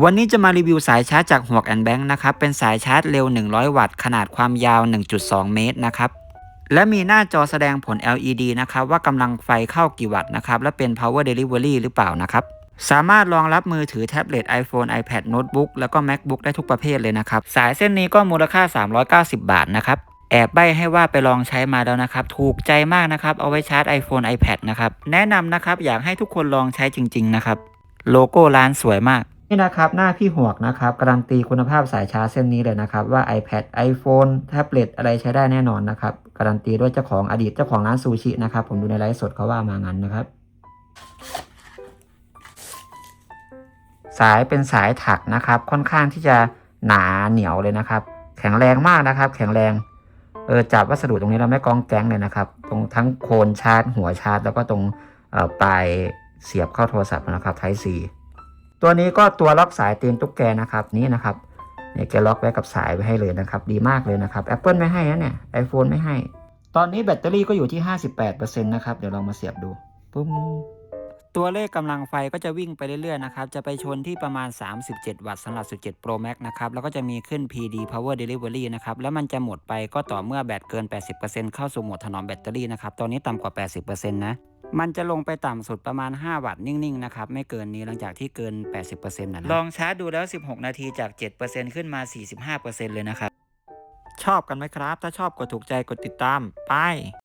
วันนี้จะมารีวิวสายชาร์จจากหวกแอนแบงค์นะครับ เป็นสายชาร์จเร็ว 100 วัตต์ ขนาดความยาว 1.2 เมตรนะครับ และมีหน้าจอแสดงผล LED นะครับว่ากำลังไฟเข้ากี่วัตต์นะครับ และเป็น power delivery หรือเปล่านะครับ สามารถรองรับมือถือแท็บเล็ต iPhone iPad โน้ตบุ๊กแล้วก็ MacBook ได้ทุกประเภทเลยนะครับ สายเส้นนี้ก็มูลค่า 390 บาทนะครับ แอบใบให้ว่าไปลองใช้มาแล้วนะครับ ถูกใจมากนะครับ เอาไว้ชาร์จ iPhone iPad นะครับ แนะนำนะครับอยากให้ทุกคนลองใช้จริง ๆ นะครับ โลโก้ร้านสวยมาก นี่นะครับหน้าพี่หวกนะครับการันตีคุณภาพสายชาร์จเส้นนี้เลยนะครับว่า iPad iPhone แท็บเล็ตอะไรใช้ได้แน่นอนนะครับการันตีด้วยเจ้าของอดีตเจ้าของร้านซูชินะครับผมดูในไลฟ์สดเขาว่ามางั้นนะครับ สายเป็นสายถักนะครับค่อนข้างที่จะหนาเหนียวเลยนะครับ แข็งแรงมากนะครับ แข็งแรงเออจับวัสดุตรงนี้เราไม่กองแก๊งเลยนะครับ ตรงทั้งโคนชาร์จหัวชาร์จแล้วก็ตรงออปลายเสียบเข้าโทรศัพท์นะครับ Type C ตัวนี้ก็ตัวล็อกสายตีนตุ๊กแกนะครับนี่นะครับเนี่ยแกล็อกไว้กับสายไว้ให้เลยนะครับ ดีมากเลยนะครับ Apple ไม่ให้นะเนี่ย iPhone ไม่ให้ ตอนนี้แบตเตอรี่ก็อยู่ที่ 58%นะครับ เดี๋ยวเรามาเสียบดูปุ้มตัวเลขกำลังไฟก็จะวิ่งไปเรื่อยๆนะครับ จะไปชนที่ประมาณ 37 วัตต์สำหรับ 17 Pro Max นะครับ แล้วก็จะมีขึ้น PD Power Delivery นะครับ แล้วมันจะหมดไปก็ต่อเมื่อแบตเกิน 80%เข้าสู่โหมดถนอมแบตเตอรี่นะครับ ตอนนี้ต่ำกว่า 80%นะ มันจะลงไปต่ำสุดประมาณ 5 วัตต์นิ่งๆนะครับไม่เกินนี้หลังจากที่เกิน 80%นะนะลองชาร์จดูแล้ว 16 นาทีจาก 7%ขึ้นมา 45%เลยนะครับ ชอบกันไหมครับ ถ้าชอบกดถูกใจกดติดตาม ไป